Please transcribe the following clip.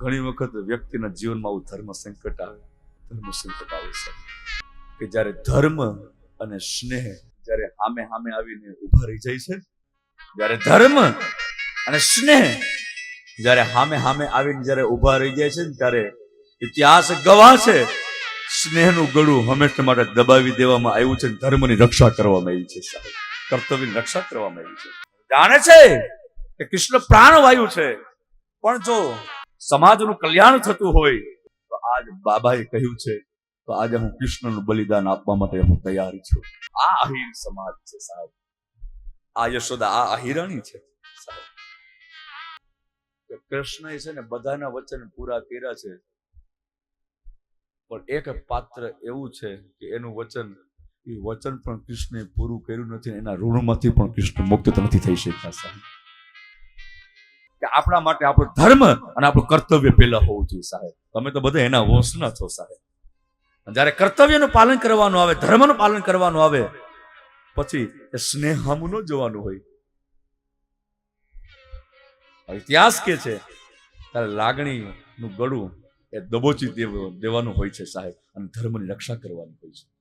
ઘણી વખત વ્યક્તિના જીવનમાં આવું ધર્મ સંકટ આવે. ધર્મ સંકટ આવે છે. કે જ્યારે ધર્મ અને સ્નેહ જ્યારે સામે સામે આવીને ઊભા રહી જાય છે, જ્યારે ધર્મ અને સ્નેહ જ્યારે સામે સામે આવીને જ્યારે ઊભા રહી જાય છે ને ત્યારે ઇતિહાસ ગવાહ છે, સ્નેહનું ગળું હંમેશા માટે દબાવી દેવામાં આવ્યું છે ધર્મની રક્ષા કરવામાં આવી છે કર્તવ્યની રક્ષા કરવામાં આવી છે. જાણે છે કે કૃષ્ણ પ્રાણવાયુ છે, પણ જો સમાજનું કલ્યાણ થતું હોય, તો આજ બાબાએ કહ્યું છે તો આજે હું કૃષ્ણનું બલિદાન આપવા માટે હું તૈયાર છું. આ અહીર સમાજ છે સાહેબ. આ યશોદા, આ અહિરાણી છે કૃષ્ણ છે ને બધાના વચન પૂરા કર્યા છે, પણ એક પાત્ર એવું છે કે એનું વચન, એ વચન પણ કૃષ્ણે પૂરું કર્યું નથી એના ઋણમાંથી પણ કૃષ્ણ મુક્ત નથી થઈ શકતા સાહેબ. કે આપણા માટે આપણો ધર્મ અને આપણું કર્તવ્ય પહેલા હોવું જોઈએ સાહેબ. તમે તો બધા એના વંશના છો સાહેબ. જ્યારે કર્તવ્યનું પાલન કરવાનું આવે, ધર્મનું પાલન કરવાનું આવે, પછી એ સ્નેહ હામું ન જોવાનું હોય. ઇતિહાસ કે છે, ત્યારે લાગણીનું ગળું એ દબોચી દેવ- દેવાનું હોય છે સાહેબ અને ધર્મની રક્ષા કરવાની હોય છે.